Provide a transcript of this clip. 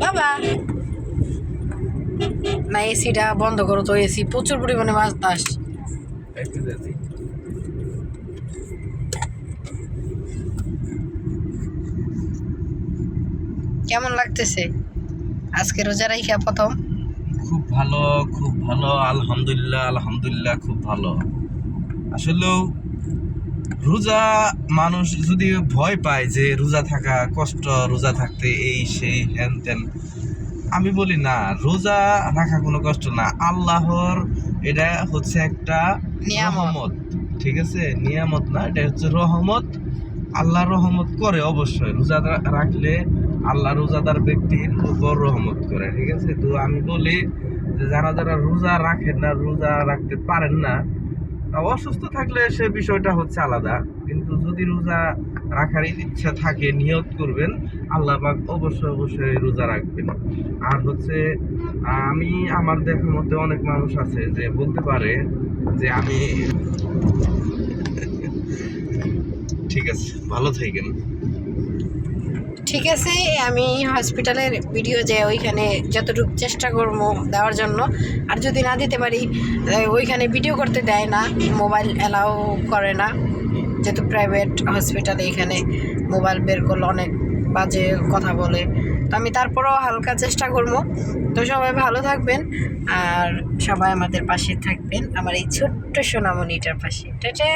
বাবা। না, এসিটা বন্ধ করো তো, এসি প্রচুর পরিমাণে বাতাস কেমন লাগতেছে? আজকে রোজা রাইখা প্রথম? খুব ভালো খুব ভালো, আলহামদুলিল্লাহ আলহামদুলিল্লাহ, খুব ভালো। আসলেও রোজা মানুষ যদি ভয় পায় যে রোজা থাকা কষ্ট রোজা থাকতে এই সেই হ্যান ত্যান আমি বলি না রোজা রাখা কোনো কষ্ট না। আল্লাহর এটা হচ্ছে একটা নিয়ামত। রহমত ঠিক আছে? নিয়ামত না এটা হচ্ছে রহমত। আল্লাহ রহমত করে অবশ্যই। রোজা রাখলে আল্লাহ রোজাদার ব্যক্তির উপর রহমত করে ঠিক আছে? তো আমি বলি যে যারা যারা রোজা রাখেন না রোজা রাখতে পারেন না অসুস্থ থাকলে সে বিষয়টা হচ্ছে আলাদা। কিন্তু যদি রোজা রাখার ইচ্ছা থাকে, নিয়ত করবেন, আল্লাহ অবশ্যই অবশ্যই রোজা রাখবেন। আর হচ্ছে, আমি, আমার দেখার মধ্যে অনেক মানুষ আছে যে বলতে পারে যে আমি ঠিক আছে, ভালো থাকেন। ঠিক আছে, আমি হসপিটালের ভিডিও যে ওইখানে যতটুকু চেষ্টা করব দেওয়ার জন্য। আর যদি না দিতে পারি ওইখানে ভিডিও করতে দেয় না মোবাইল অ্যালাউ করে না। যেহেতু প্রাইভেট হসপিটালে এখানে মোবাইল বের করলে অনেক বাজে কথা বলে। তো আমি তারপরেও হালকা চেষ্টা করব। তো সবাই ভালো থাকবেন, আর সবাই আমাদের পাশে থাকবেন, আমার এই ছোট্ট সোনামণিটার পাশে। টাটা!